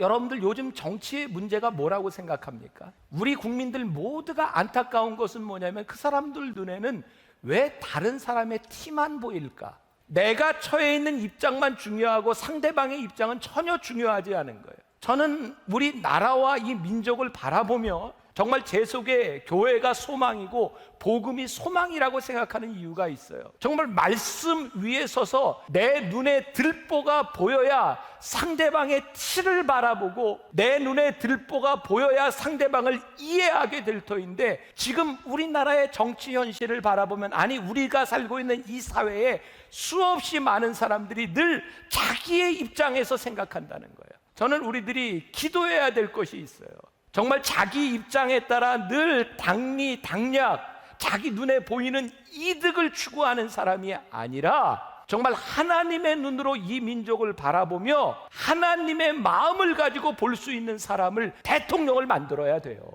여러분들 요즘 정치의 문제가 뭐라고 생각합니까? 우리 국민들 모두가 안타까운 것은 뭐냐면 그 사람들 눈에는 왜 다른 사람의 티만 보일까? 내가 처해 있는 입장만 중요하고 상대방의 입장은 전혀 중요하지 않은 거예요. 저는 우리 나라와 이 민족을 바라보며 정말 제 속에 교회가 소망이고 복음이 소망이라고 생각하는 이유가 있어요. 정말 말씀 위에 서서 내 눈에 들보가 보여야 상대방의 티를 바라보고 내 눈에 들보가 보여야 상대방을 이해하게 될 터인데 지금 우리나라의 정치 현실을 바라보면 아니 우리가 살고 있는 이 사회에 수없이 많은 사람들이 늘 자기의 입장에서 생각한다는 거예요. 저는 우리들이 기도해야 될 것이 있어요. 정말 자기 입장에 따라 늘 당리, 당략, 자기 눈에 보이는 이득을 추구하는 사람이 아니라 정말 하나님의 눈으로 이 민족을 바라보며 하나님의 마음을 가지고 볼 수 있는 사람을 대통령을 만들어야 돼요.